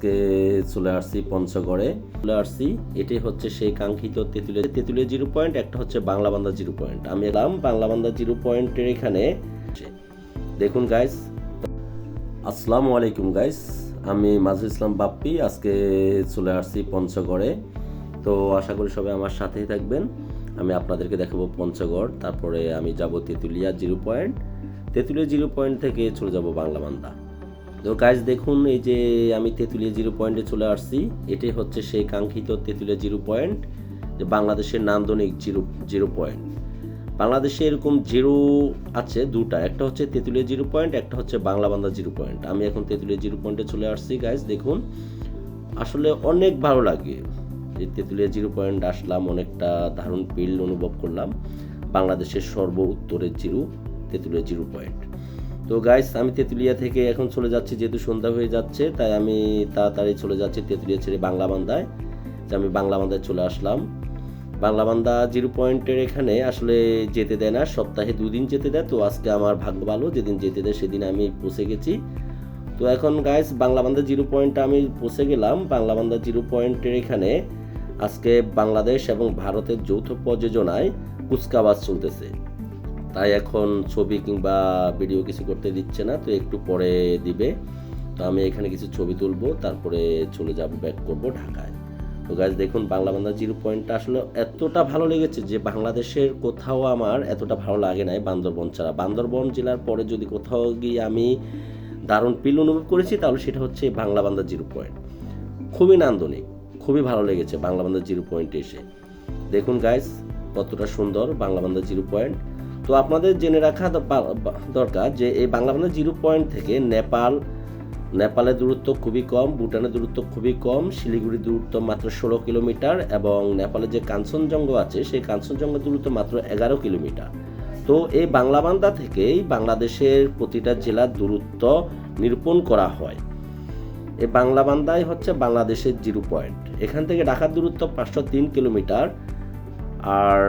আজকে চলে আসছি পঞ্চগড়ে। চলে আসছি, এটাই হচ্ছে সেই কাঙ্ক্ষিত তেঁতুলিয়া তেঁতুলিয়া জিরো পয়েন্ট, একটা হচ্ছে বাংলা বাংলাবান্ধা জিরো পয়েন্ট। আমি এলাম বাংলাবান্ধা জিরো পয়েন্টের এখানে। দেখুন গাইস আসসালামু আলাইকুম গাইস আমি মাজুল ইসলাম বাপ্পি, আজকে চলে আসছি পঞ্চগড়ে। তো আশা করি সবাই আমার সাথেই থাকবেন। আমি আপনাদেরকে দেখাবো পঞ্চগড়, তারপরে আমি যাব Tetulia zero point. Tetulia zero point থেকে চলে যাব বাংলাবান্ধা তো গাইজ দেখুন, এই যে আমি তেঁতুলিয়া জিরো পয়েন্টে চলে আসছি। এটাই হচ্ছে সেই কাঙ্ক্ষিত তেঁতুলিয়া জিরো পয়েন্ট যে বাংলাদেশের নান্দনিক জিরো জিরো পয়েন্ট বাংলাদেশে এরকম জিরো আছে দুটা। একটা হচ্ছে তেঁতুলিয়া জিরো পয়েন্ট একটা হচ্ছে বাংলাবান্ধা জিরো পয়েন্ট আমি এখন তেঁতুলিয়া জিরো পয়েন্টে চলে আসছি গাইজ দেখুন। আসলে অনেক ভালো লাগে। এই তেঁতুলিয়া জিরো পয়েন্ট আসলাম, অনেকটা দারুণ ফিল অনুভব করলাম। বাংলাদেশের সর্ব উত্তরের জিরো তেঁতুলিয়া জিরো পয়েন্ট তো গাইস আমি তেঁতুলিয়া থেকে এখন চলে যাচ্ছি, যেহেতু সন্ধ্যা হয়ে যাচ্ছে, তাই আমি তাড়াতাড়ি চলে যাচ্ছি তেঁতুলিয়া ছেড়ে বাংলা বান্দায়। যে আমি বাংলা বান্দায় চলে আসলাম। বাংলা বান্দা জিরো পয়েন্টের এখানে আসলে যেতে দেয় না, সপ্তাহে দুদিন যেতে দেয়। তো আজকে আমার ভাগ্য ভালো, যেদিন যেতে দেয় সেদিন আমি পৌঁছে গেছি। তো এখন গাইস বাংলা বান্দা জিরো পয়েন্টে আমি পৌঁছে গেলাম। বাংলা বান্দা জিরো পয়েন্টের এখানে আজকে বাংলাদেশ এবং ভারতের যৌথ প্রযোজনায় কুচকাবাজ চলতেছে। তাই এখন ছবি কিংবা ভিডিও কিছু করতে দিচ্ছে না, তো একটু পরে দিবে। তো আমি এখানে কিছু ছবি তুলবো, তারপরে চলে যাব, ব্যাক করব ঢাকায়। তো গাছ দেখুন, বাংলা বান্ধা জিরো পয়েন্টটা আসলে এতটা ভালো লেগেছে যে বাংলাদেশের কোথাও আমার এতটা ভালো লাগে নাই বান্দরবন ছাড়া। বান্দরবন জেলার পরে যদি কোথাও গিয়ে আমি দারুণ পিল অনুভব করেছি, তাহলে সেটা হচ্ছে বাংলা বান্ধা জিরো পয়েন্ট খুবই নান্দনিক, খুবই ভালো লেগেছে বাংলা বান্ধা জিরো পয়েন্টে এসে। দেখুন গাইস কতটা সুন্দর বাংলা বান্ধা জিরো পয়েন্ট তো আপনাদের জেনে রাখা দরকার যে এই বাংলাবান্ধা জিরো পয়েন্ট থেকে নেপাল, নেপালের দূরত্ব খুবই কম, ভুটানের দূরত্ব খুবই কম, শিলিগুড়ির দূরত্ব মাত্র ষোলো কিলোমিটার এবং নেপালের যে কাঞ্চনজঙ্ঘা আছে, সেই কাঞ্চনজঙ্ঘার দূরত্ব মাত্র এগারো কিলোমিটার। তো এই বাংলাবান্ধা থেকেই বাংলাদেশের প্রতিটা জেলার দূরত্ব নিরূপণ করা হয়। এই বাংলাবান্ধাই হচ্ছে বাংলাদেশের জিরো পয়েন্ট। এখান থেকে ঢাকার দূরত্ব পাঁচশো তিন কিলোমিটার আর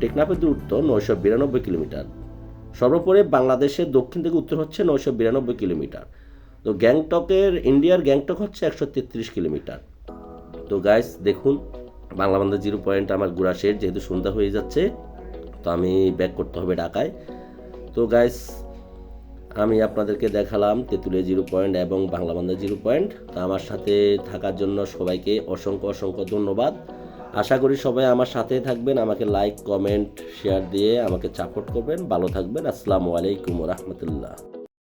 টেকনাফের দূরত্ব নয়শো বিরানব্বই কিলোমিটার। সর্বোপরি বাংলাদেশের দক্ষিণ থেকে উত্তর হচ্ছে নয়শো বিরানব্বই কিলোমিটার। তো গ্যাংটকের, ইন্ডিয়ার গ্যাংটক হচ্ছে একশো তেত্রিশ কিলোমিটার। তো গাইস দেখুন বাংলাবান্ধা জিরো পয়েন্ট আমার ঘোরা শেষ, যেহেতু সন্ধ্যা হয়ে যাচ্ছে, তো আমি ব্যাক করতে হবে ঢাকায়। তো গাইস আমি আপনাদেরকে দেখালাম তেঁতুলিয়া জিরো পয়েন্ট এবং বাংলাবান্ধা জিরো পয়েন্ট। তো আমার সাথে থাকার জন্য সবাইকে অসংখ্য অসংখ্য ধন্যবাদ। আশা করি সবাই আমার সাথে থাকবেন, আমাকে লাইক কমেন্ট শেয়ার দিয়ে আমাকে সাপোর্ট করবেন। ভালো থাকবেন। আসসালামু আলাইকুম রহমতুল্লাহ।